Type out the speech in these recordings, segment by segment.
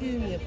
Şimdi.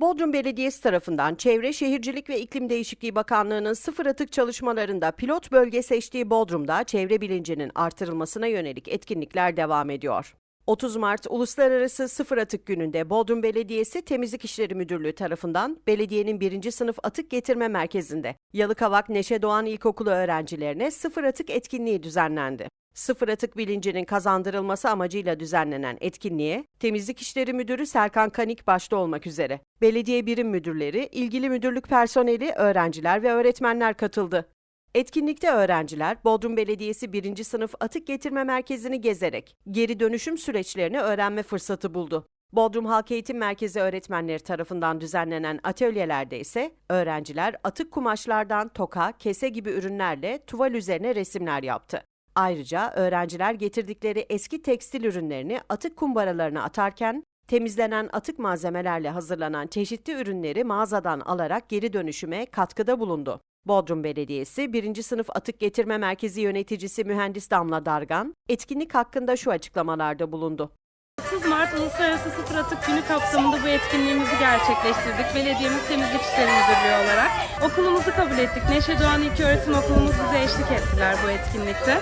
Bodrum Belediyesi tarafından Çevre Şehircilik ve İklim Değişikliği Bakanlığı'nın sıfır atık çalışmalarında pilot bölge seçtiği Bodrum'da çevre bilincinin artırılmasına yönelik etkinlikler devam ediyor. 30 Mart Uluslararası Sıfır Atık Günü'nde Bodrum Belediyesi Temizlik İşleri Müdürlüğü tarafından belediyenin birinci sınıf atık getirme merkezinde Yalıkavak Neşe Doğan İlkokulu öğrencilerine sıfır atık etkinliği düzenlendi. Sıfır atık bilincinin kazandırılması amacıyla düzenlenen etkinliğe Temizlik İşleri Müdürü Serkan Kanik başta olmak üzere belediye birim müdürleri, ilgili müdürlük personeli, öğrenciler ve öğretmenler katıldı. Etkinlikte öğrenciler Bodrum Belediyesi 1. sınıf atık getirme merkezini gezerek geri dönüşüm süreçlerini öğrenme fırsatı buldu. Bodrum Halk Eğitim Merkezi öğretmenleri tarafından düzenlenen atölyelerde ise öğrenciler atık kumaşlardan toka, kese gibi ürünlerle tuval üzerine resimler yaptı. Ayrıca öğrenciler getirdikleri eski tekstil ürünlerini atık kumbaralarına atarken temizlenen atık malzemelerle hazırlanan çeşitli ürünleri mağazadan alarak geri dönüşüme katkıda bulundu. Bodrum Belediyesi 1. Sınıf Atık Getirme Merkezi Yöneticisi Mühendis Damla Dargan, etkinlik hakkında şu açıklamalarda bulundu. 30 Mart Uluslararası Sıfır Atık Günü kapsamında bu etkinliğimizi gerçekleştirdik. Belediyemiz Temizlik İşleri Müdürlüğü olarak. Okulumuzu kabul ettik. Neşe Doğan İlköğretim Okulumuz bize eşlik ettiler bu etkinlikte.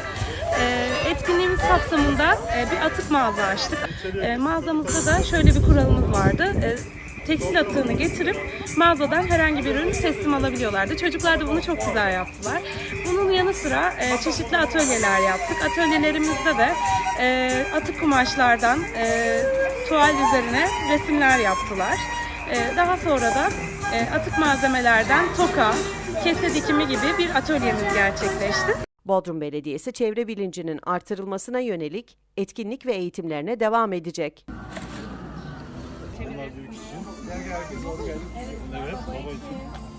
Ee, etkinliğimiz kapsamında e, bir atık mağaza açtık. Ee, mağazamızda da şöyle bir kuralımız vardı. Ee, tekstil atığını getirip mağazadan herhangi bir ürünü teslim alabiliyorlardı. Çocuklar da bunu çok güzel yaptılar. Bunun yanı sıra e, çeşitli atölyeler yaptık. Atölyelerimizde de e, atık kumaşlardan e, tuval üzerine resimler yaptılar. E, daha sonra da e, atık malzemelerden toka, kese dikimi gibi bir atölyemiz gerçekleşti. Bodrum Belediyesi çevre bilincinin artırılmasına yönelik etkinlik ve eğitimlerine devam edecek. Evet, baba için.